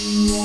Thank.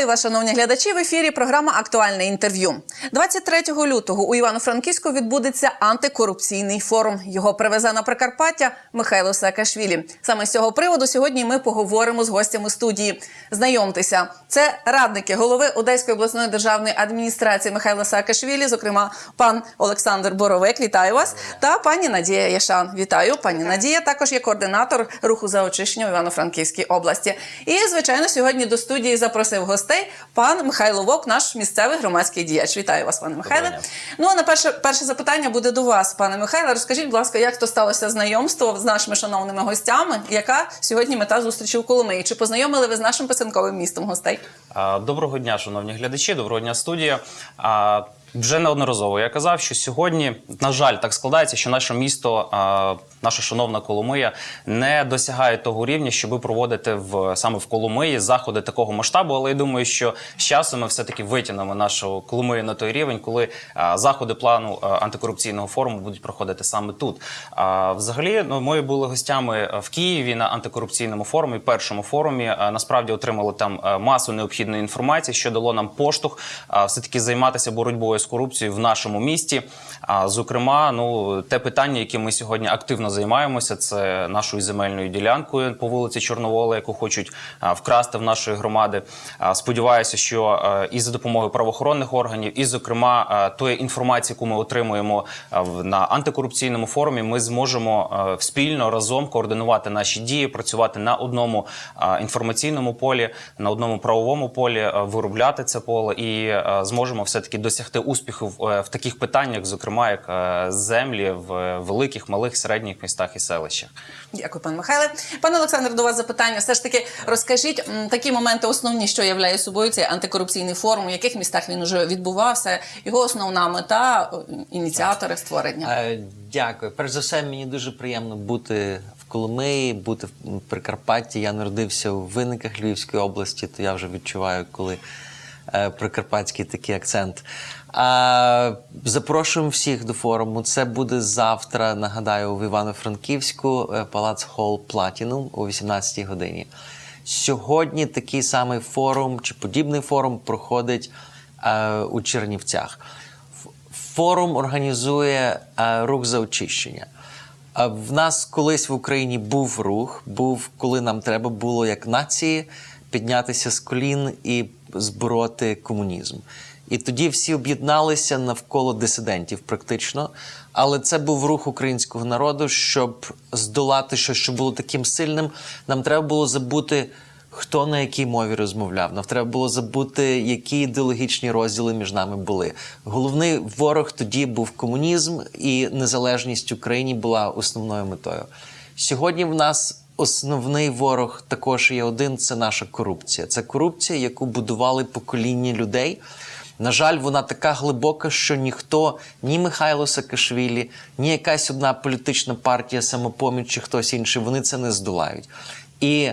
Вітаю вас, шановні глядачі. В ефірі програма Актуальне інтерв'ю. 23 лютого у Івано-Франківську відбудеться антикорупційний форум. Його привезе на Прикарпаття Михайло Саакашвілі. Саме з цього приводу сьогодні ми поговоримо з гостями студії. Знайомтеся, це радники голови Одеської обласної державної адміністрації Михайла Саакашвілі, зокрема пан Олександр Боровик. Вітаю вас та пані Надія Яшан. Вітаю, пані Надія. Також є координатор руху за очищення в Івано-Франківській області. І звичайно, сьогодні до студії запросив гостей пан Михайло Вок, наш місцевий громадський діяч. Вітаю вас, пане Михайле. Ну а на перше, перше запитання буде до вас, пане Михайле. Розкажіть, будь ласка, як то сталося знайомство з нашими шановними гостями? Яка сьогодні мета зустрічі у Коломиї? Чи познайомили ви з нашим писанковим містом гостей? Доброго дня, шановні глядачі, доброго дня, студія. Вже неодноразово я казав, що сьогодні, на жаль, так складається, що наше місто, наша шановна Коломия, не досягає того рівня, щоб проводити в саме в Коломиї заходи такого масштабу. Але я думаю, що з часом ми все-таки витягнемо нашу Коломию на той рівень, коли заходи плану антикорупційного форуму будуть проходити саме тут. А, взагалі, ну, ми були гостями в Києві на антикорупційному форумі, першому форумі. Насправді отримали там масу необхідної інформації, що дало нам поштовх все-таки займатися боротьбою з корупцією в нашому місті. А зокрема, ну те питання, яким ми сьогодні активно займаємося, це нашою земельною ділянкою по вулиці Чорновола, яку хочуть вкрасти в нашої громади. Сподіваюся, що і за допомогою правоохоронних органів, і зокрема тої інформації, яку ми отримуємо на антикорупційному форумі, ми зможемо спільно разом координувати наші дії, працювати на одному інформаційному полі, на одному правовому полі, виробляти це поле і зможемо все таки досягти успіху в, е, в таких питаннях, зокрема як е, землі в е, великих, малих, середніх містах і селищах. Дякую, пане Михайле. Пане Олександр, до вас запитання. Все ж таки розкажіть такі моменти основні, що являє собою цей антикорупційний форум, в яких містах він уже відбувався, його основна мета, ініціатори створення. Дякую. Перш за все, мені дуже приємно бути в Коломиї, бути в Прикарпатті. Я народився у виниках Львівської області, то я вже відчуваю, коли прикарпатський такий акцент. А, запрошуємо всіх до форуму. Це буде завтра, нагадаю, в Івано-Франківську, е, Палац Холл Платінум о 18-й годині. Сьогодні такий самий форум чи подібний форум проходить е, у Чернівцях. Форум організує е, рух за очищення. Е, В нас колись в Україні був рух, був коли нам треба було як нації піднятися з колін і збороти комунізм. І тоді всі об'єдналися навколо дисидентів, практично. Але це був рух українського народу, щоб здолати щось, що було таким сильним. Нам треба було забути хто на якій мові розмовляв. Нам треба було забути, які ідеологічні розділи між нами були. Головний ворог тоді був комунізм, і незалежність України була основною метою. Сьогодні в нас основний ворог також є один: це наша корупція. Це корупція, яку будували покоління людей. На жаль, вона така глибока, що ніхто, ні Михайло Саакашвілі, ні якась одна політична партія, самопоміч чи хтось інший, вони це не здолають. І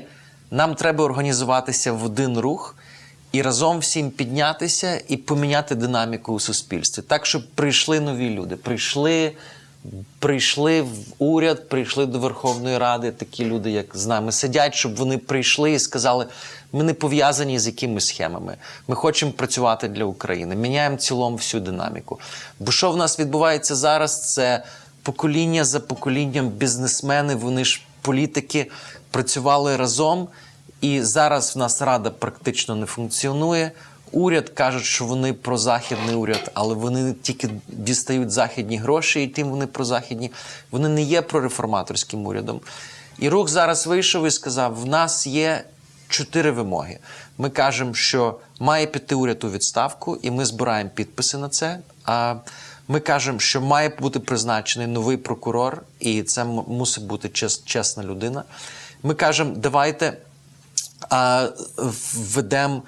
нам треба організуватися в один рух і разом всім піднятися і поміняти динаміку у суспільстві. Так, щоб прийшли нові люди, прийшли, прийшли в уряд, прийшли до Верховної Ради, такі люди, як з нами сидять, щоб вони прийшли і сказали: ми не пов'язані з якимись схемами. Ми хочемо працювати для України. Міняємо цілому всю динаміку. Бо що в нас відбувається зараз? Це покоління за поколінням бізнесмени, вони ж політики працювали разом, і зараз в нас рада практично не функціонує. Уряд кажуть, що вони прозахідний уряд, але вони тільки дістають західні гроші, і тим вони прозахідні. Вони не є прореформаторським урядом. І рух зараз вийшов і сказав: в нас є чотири вимоги. Ми кажемо, що має піти уряд у відставку, і ми збираємо підписи на це. А ми кажемо, що має бути призначений новий прокурор, і це мусить бути чесна людина. Ми кажемо, давайте а, введемо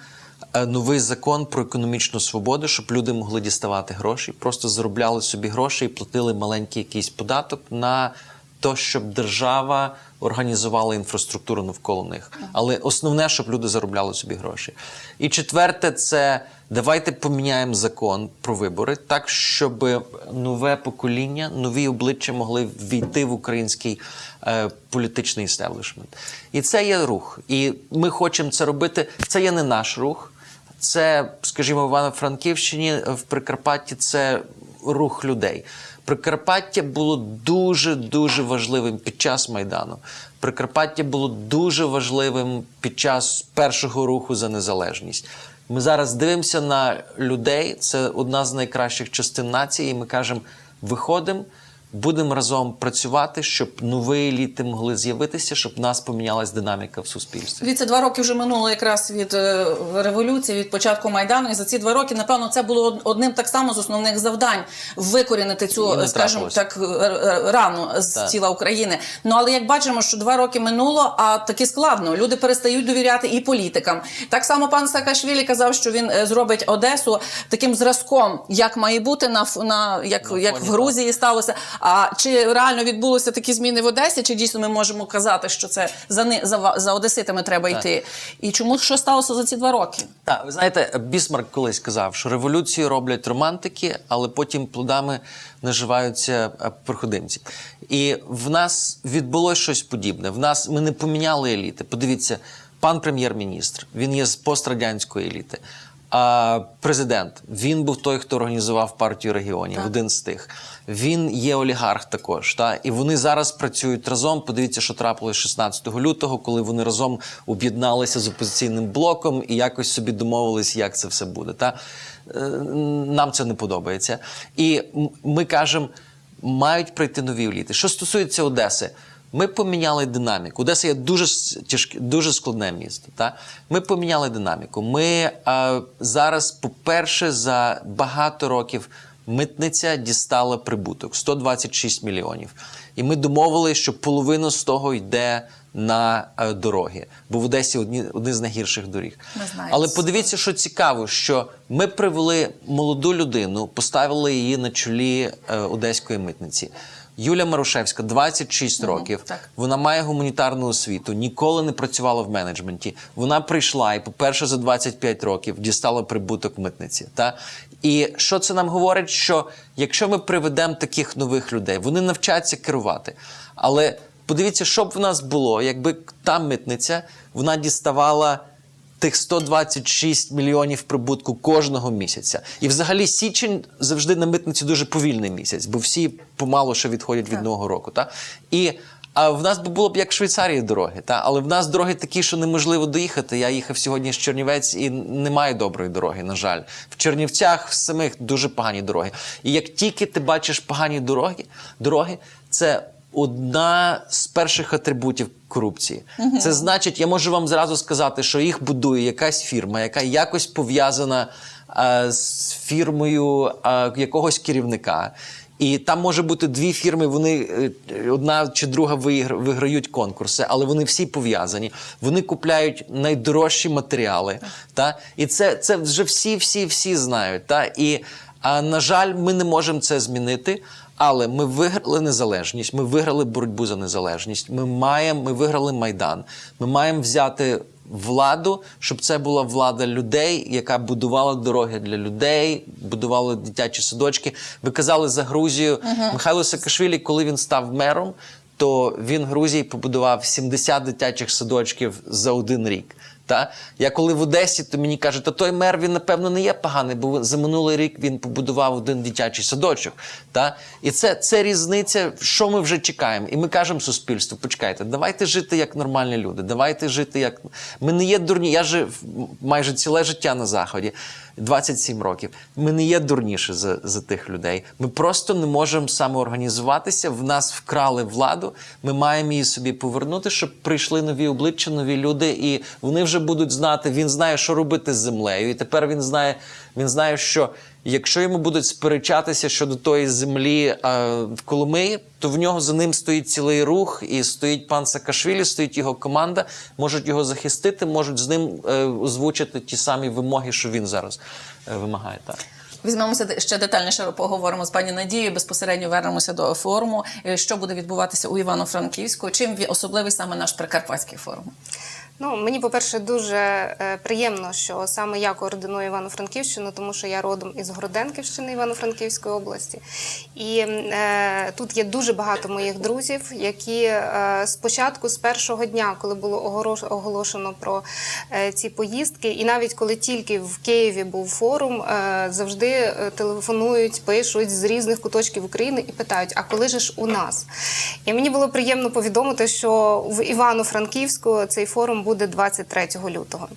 новий закон про економічну свободу, щоб люди могли діставати гроші, просто заробляли собі гроші і платили маленький якийсь податок на то, щоб держава організувала інфраструктуру навколо них. Але основне, щоб люди заробляли собі гроші. І четверте, це давайте поміняємо закон про вибори так, щоб нове покоління, нові обличчя могли війти в український е, політичний істеблішмент. І це є рух. І ми хочемо це робити. Це є не наш рух. Це, скажімо, в Івано-Франківщині, в Прикарпатті це рух людей. Прикарпаття було дуже дуже важливим під час майдану. Прикарпаття було дуже важливим під час першого руху за незалежність. Ми зараз дивимося на людей. Це одна з найкращих частин нації. І ми кажемо: виходимо, будемо разом працювати, щоб нові еліти могли з'явитися, щоб в нас помінялась динаміка в суспільстві. Дивіться, два роки вже минуло якраз від е, революції, від початку майдану. І за ці два роки, напевно, це було одним так само з основних завдань викорінити цю, не скажімо так, р- рану з Так. тіла України. Ну але як бачимо, що два роки минуло, а таки складно. Люди перестають довіряти і політикам. Так само пан Саакашвілі казав, що він е, зробить Одесу таким зразком, як має бути на на як, На як фоні, в Грузії сталося. А чи реально відбулося такі зміни в Одесі? Чи дійсно ми можемо казати, що це за ни за, за одеситами треба йти? І чому що сталося за ці два роки? Так, ви знаєте, Бісмарк колись казав, що революцію роблять романтики, але потім плодами наживаються е, проходимці. І в нас відбулося щось подібне. В нас ми не поміняли еліти. Подивіться, пан прем'єр-міністр, він є з пострадянської еліти. А президент він був той, хто організував партію регіонів, один з тих. Він є олігарх також. Та? І вони зараз працюють разом. Подивіться, що трапилось 16 лютого, коли вони разом об'єдналися з опозиційним блоком і якось собі домовились, як це все буде. Та? Е, Нам це не подобається. І ми кажемо, мають прийти нові еліти. Що стосується Одеси, ми поміняли динаміку. Одеса є дуже тяжке, дуже складне місто. Та? Ми поміняли динаміку. Ми е, зараз, по-перше, за багато років митниця дістала прибуток 126 мільйонів. І ми домовилися, що половина з того йде на е, дороги, бо в Одесі одні, одні з найгірших доріг. Ми Але подивіться, що цікаво, що ми привели молоду людину, поставили її на чолі е, одеської митниці. Юля Марушевська, 26 років. так. Вона має гуманітарну освіту, ніколи не працювала в менеджменті. Вона прийшла і, по-перше, за 25 років дістала прибуток митниці. Та? І що це нам говорить? Що якщо ми приведемо таких нових людей, вони навчаться керувати. Але подивіться, що б в нас було, якби та митниця вона діставала тих 126 мільйонів прибутку кожного місяця. І взагалі січень завжди на митниці дуже повільний місяць, бо всі помало що відходять від нового року. Та? І а в нас би було б як в Швейцарії дороги, та? але в нас дороги такі, що неможливо доїхати. Я їхав сьогодні з Чернівець і немає доброї дороги, на жаль. В Чернівцях в самих дуже погані дороги. І як тільки ти бачиш погані дороги, дороги це одна з перших атрибутів корупції. Це значить, я можу вам зразу сказати, що їх будує якась фірма, яка якось пов'язана е, з фірмою е, якогось керівника. І там може бути дві фірми, вони е, одна чи друга вигра- виграють конкурси, але вони всі пов'язані. Вони купляють найдорожчі матеріали. Та? І це, це вже всі, всі, всі знають. Та? І, а, на жаль, ми не можемо це змінити. Але ми виграли незалежність, ми виграли боротьбу за незалежність. Ми маємо, ми виграли майдан. Ми маємо взяти владу, щоб це була влада людей, яка будувала дороги для людей, будувала дитячі садочки. Ви казали за Грузію. Михайло Саакашвілі, коли він став мером, то він Грузії побудував 70 дитячих садочків за один рік. Та? Я коли в Одесі, то мені кажуть, та той мер він, напевно, не є поганий, бо за минулий рік він побудував один дитячий садочок. Та? І це, це різниця, що ми вже чекаємо. І ми кажемо суспільству: почекайте, давайте жити як нормальні люди, давайте жити як. Ми не є дурні. Я жив майже ціле життя на Заході, 27 років. Ми не є дурніші за, за тих людей. Ми просто не можемо самоорганізуватися. В нас вкрали владу. Ми маємо її собі повернути, щоб прийшли нові обличчя, нові люди, і вони вже будуть знати. Він знає, що робити з землею. І тепер він знає, він знає, що якщо йому будуть сперечатися щодо тої землі е, в Коломиї, то в нього за ним стоїть цілий рух, і стоїть пан Саакашвілі, стоїть його команда, можуть його захистити, можуть з ним е, озвучити ті самі вимоги, що він зараз е, вимагає. Так. Візьмемося ще детальніше поговоримо з пані Надією. Безпосередньо вернемося до форуму. Е, Що буде відбуватися у Івано-Франківську? Чим особливий саме наш прикарпатський форум? Ну, мені, по-перше, дуже е, приємно, що саме я координую Івано-Франківщину, тому що я родом із Городенківщини Івано-Франківської області. І е, тут є дуже багато моїх друзів, які е, спочатку, з першого дня, коли було оголошено про е, ці поїздки, і навіть коли тільки в Києві був форум, е, завжди е, телефонують, пишуть з різних куточків України і питають: а коли ж у нас? І мені було приємно повідомити, що в Івано-Франківську цей форум буде 23 лютого.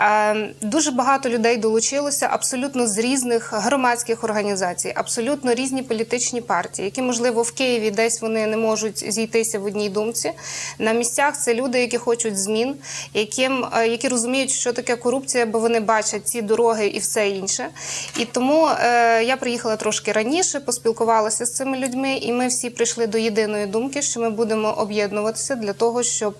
Е, Дуже багато людей долучилося абсолютно з різних громадських організацій, абсолютно різні політичні партії, які, можливо, в Києві десь вони не можуть зійтися в одній думці. На місцях це люди, які хочуть змін, яким, е, які розуміють, що таке корупція, бо вони бачать ці дороги і все інше. І тому е, я приїхала трошки раніше, поспілкувалася з цими людьми, і ми всі прийшли до єдиної думки, що ми будемо об'єднуватися для того, щоб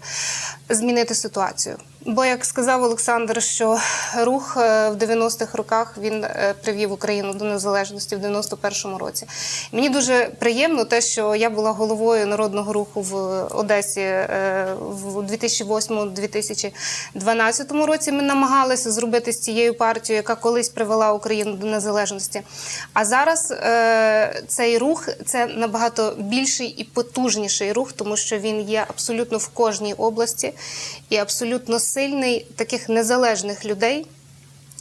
змінити ситуацію ситуацію. Бо, як сказав Олександр, що рух е, в 90-х роках він е, привів Україну до незалежності в 91-му році. Мені дуже приємно те, що я була головою народного руху в Одесі е, в 2008-2012 році. Ми намагалися зробити з цією партією, яка колись привела Україну до незалежності. А зараз цей рух це набагато більший і потужніший рух, тому що він є абсолютно в кожній області і абсолютно сильний таких незалежних людей.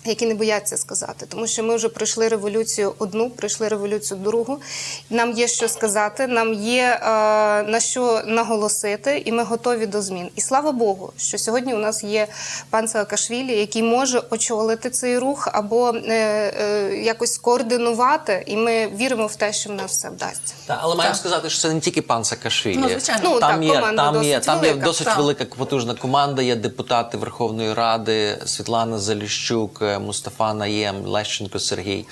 Які не бояться сказати, тому що ми вже пройшли революцію одну, пройшли революцію другу. Нам є що сказати, нам є е, на що наголосити, і ми готові до змін. І слава Богу, що сьогодні у нас є пан Саакашвілі, який може очолити цей рух або е, е, якось скоординувати. І ми віримо в те, що в нас все вдасться. Та, але маємо Так. сказати, що це не тільки пан Саакашвілі. Ну, звичайно. Ну, там так, є, команда там є, досить там є велика, досить так. велика потужна команда. Є депутати Верховної Ради Світлана Заліщук, е, Мустафа Наєм, Лещенко Сергій.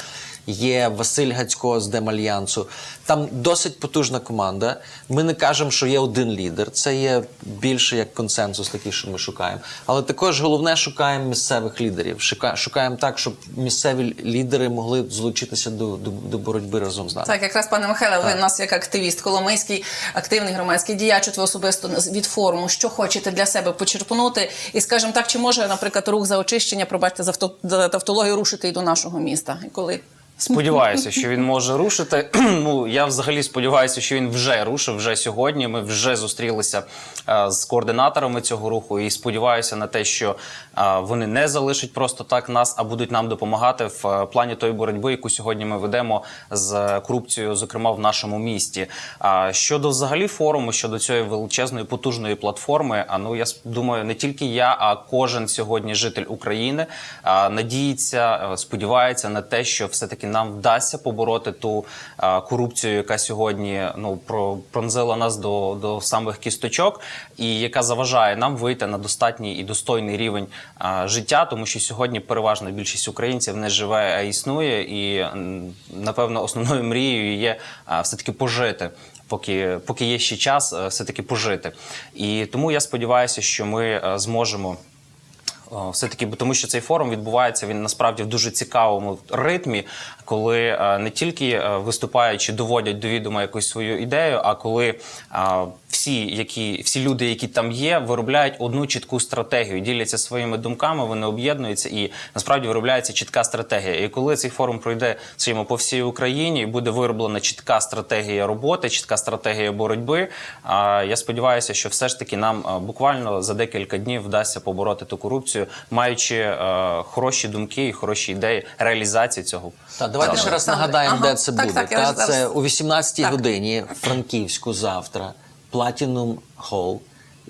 Є Василь Гацько з Демальянсу. Там досить потужна команда. Ми не кажемо, що є один лідер. Це є більше як консенсус, такий, що ми шукаємо. Але також головне шукаємо місцевих лідерів. Шука- Шукаємо так, щоб місцеві лідери могли злучитися до, до, до боротьби разом з нами. Так, якраз пане Михайле, ви у нас як активіст Коломийський, активний громадський діяч, ви особисто від форуму, що хочете для себе почерпнути, і скажімо так, чи може, наприклад, рух за очищення, пробачте за тавтологію, рушити і до нашого міста? І коли? Сподіваюся, що він може рушити. ну я взагалі сподіваюся, що він вже рушив вже сьогодні. Ми вже зустрілися е, з координаторами цього руху, і сподіваюся на те, що е, вони не залишать просто так нас, а будуть нам допомагати в е, плані тої боротьби, яку сьогодні ми ведемо з корупцією, зокрема в нашому місті. А щодо взагалі форуму, щодо цієї величезної потужної платформи, а ну я думаю, не тільки я, а кожен сьогодні житель України а, надіється, е, сподівається на те, що все таки нам вдасться побороти ту а, корупцію, яка сьогодні ну про пронзила нас до, до самих кісточок, і яка заважає нам вийти на достатній і достойний рівень а, життя, тому що сьогодні переважна більшість українців не живе, а існує, і напевно основною мрією є а, все таки пожити. Поки, поки є ще час, е, все-таки пожити. І тому я сподіваюся, що ми е, зможемо О, Все-таки, бо тому що цей форум відбувається він насправді в дуже цікавому ритмі, коли е, не тільки виступаючі виступаючи доводять до відома якусь свою ідею, а коли е, всі, які всі люди, які там є, виробляють одну чітку стратегію, діляться своїми думками, вони об'єднуються і насправді виробляється чітка стратегія. І коли цей форум пройде скажімо, по всій Україні, і буде вироблена чітка стратегія роботи, чітка стратегія боротьби. е, Я сподіваюся, що все ж таки нам буквально за декілька днів вдасться побороти ту корупцію, маючи е, хороші думки і хороші ідеї реалізації цього. Так, давайте Так, ще раз нагадаємо, Ага, де це так, буде. так, я Та, ж зараз- це о 18-й Так. годині Франківську завтра, Platinum Hall.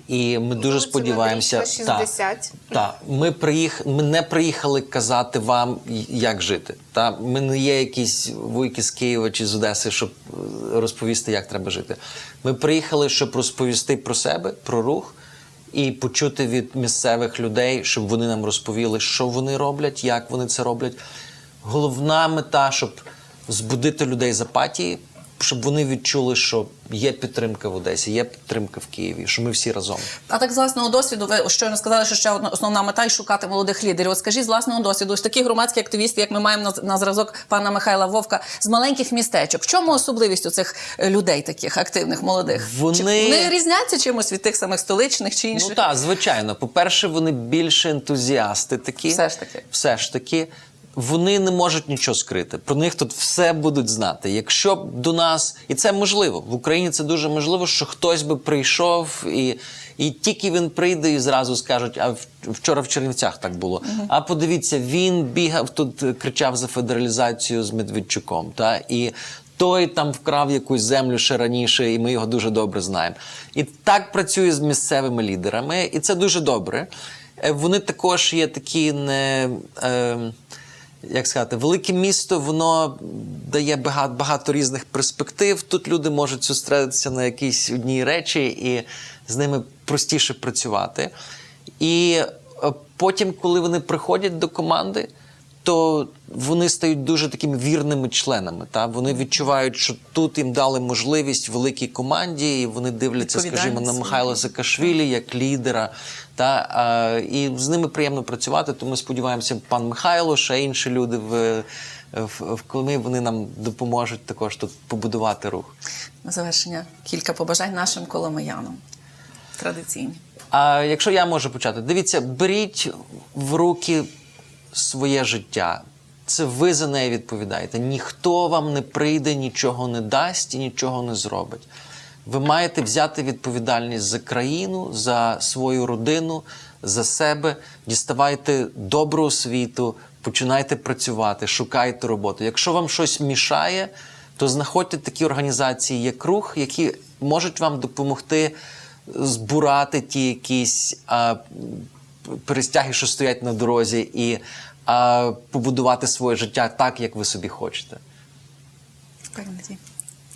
І ми дуже Вулиця сподіваємося. 60. Так, ми приїх... ми не приїхали казати вам, як жити. Та ми не є якісь вуйки з Києва чи з Одеси, щоб е, розповісти, як треба жити. Ми приїхали, щоб розповісти про себе, про рух. І почути від місцевих людей, щоб вони нам розповіли, що вони роблять, як вони це роблять. Головна мета, щоб збудити людей з апатії, щоб вони відчули, що є підтримка в Одесі, є підтримка в Києві, що ми всі разом. А так з власного досвіду, ви щойно сказали, що ще одна основна мета й шукати молодих лідерів. От скажіть з власного досвіду, ось такі громадські активісти, як ми маємо на, на зразок пана Михайла Вовка, з маленьких містечок. В чому особливість у цих е, людей, таких активних, молодих? Вони- Чи вони різняться чимось від тих самих столичних чи інших? Ну так, звичайно. По-перше, вони більше ентузіасти такі. Все ж таки. Все ж таки. Вони не можуть нічого скрити. Про них тут все будуть знати. Якщо б до нас, і це можливо, в Україні це дуже можливо, що хтось би прийшов і. І тільки він прийде і зразу скажуть, а вчора в Чернівцях так було. А подивіться, він бігав тут, кричав за федералізацію з Медведчуком. Та? І той там вкрав якусь землю ще раніше, і ми його дуже добре знаємо. І так працює з місцевими лідерами, і це дуже добре. Е, Вони також є такі не. Е, як сказати, велике місто воно дає багато, багато різних перспектив. Тут люди можуть зустрітися на якісь одній речі, і з ними простіше працювати. І е, потім, коли вони приходять до команди, то вони стають дуже такими вірними членами. Та? Вони відчувають, що тут їм дали можливість великій команді, і вони дивляться, скажімо, на Михайла Саакашвілі як лідера. Та, а, і з ними приємно працювати, тому сподіваємося, пан Михайло, ще інші люди в, в, в Колимі, вони нам допоможуть також тут побудувати рух. На завершення кілька побажань нашим коломиянам. Традиційні. А якщо я можу почати, дивіться, беріть в руки своє життя. Це ви за неї відповідаєте. Ніхто вам не прийде, нічого не дасть і нічого не зробить. Ви маєте взяти відповідальність за країну, за свою родину, за себе. Діставайте добру освіту, починайте працювати, шукайте роботу. Якщо вам щось мішає, то знаходьте такі організації, як рух, які можуть вам допомогти збурати ті якісь перестяги, що стоять на дорозі, і а, побудувати своє життя так, як ви собі хочете.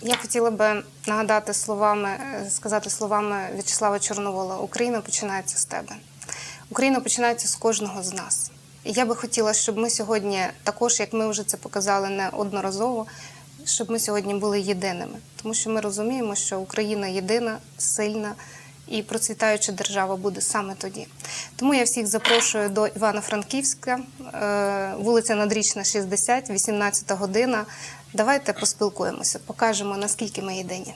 Я хотіла би нагадати словами, е, сказати словами В'ячеслава Чорновола: Україна починається з тебе. Україна починається з кожного з нас. І я би хотіла, щоб ми сьогодні, також як ми вже це показали неодноразово, щоб ми сьогодні були єдиними, тому що ми розуміємо, що Україна єдина, сильна і процвітаюча держава буде саме тоді. Тому я всіх запрошую до Івано-Франківська, е, вулиця Надрічна, 60, 18 година. Давайте поспілкуємося, покажемо, наскільки ми єдині.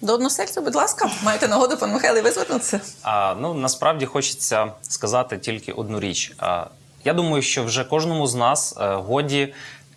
До односельця, будь ласка, маєте нагоду, пан Михайло, висвітнутися. А, ну насправді хочеться сказати тільки одну річ. А, я думаю, що вже кожному з нас е, годі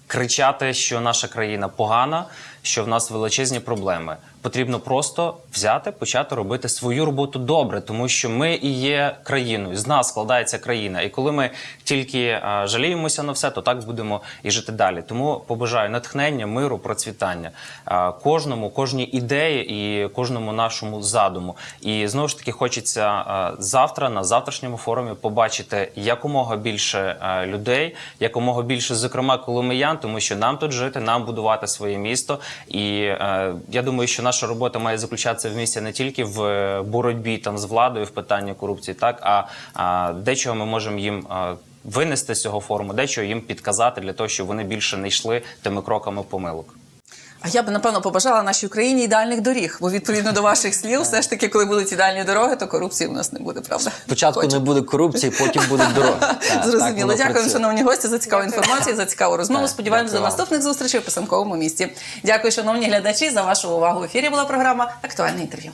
кричати, що наша країна погана, що в нас величезні проблеми. Потрібно просто взяти, почати робити свою роботу добре, тому що ми і є країною. З нас складається країна. І коли ми тільки е, жаліємося на все, то так будемо і жити далі. Тому побажаю натхнення, миру, процвітання е, кожному, кожній ідеї і кожному нашому задуму. І знову ж таки хочеться е, завтра на завтрашньому форумі побачити якомога більше людей, якомога більше, зокрема, коломиян, тому що нам тут жити, нам будувати своє місто. І я думаю, що наша робота має заключатися в місті не тільки в е, боротьбі там з владою в питанні корупції, так а, а дечого ми можемо їм. А, Винести з цього форуму, дечого їм підказати для того, щоб вони більше не йшли тими кроками помилок. А я би напевно побажала нашій Україні ідеальних доріг, бо відповідно до ваших слів, все ж таки, коли будуть ідеальні дороги, то корупції в нас не буде, правда? Спочатку Хочу. не буде корупції, потім буде дороги. Так, так Зрозуміло. воно Дякую, шановні гості, за цікаву інформацію, за цікаву розмову. Так, Сподіваємося до наступних зустрічей у писанковому місті. Дякую, шановні глядачі, за вашу увагу. В ефірі була програма Актуальне інтерв'ю.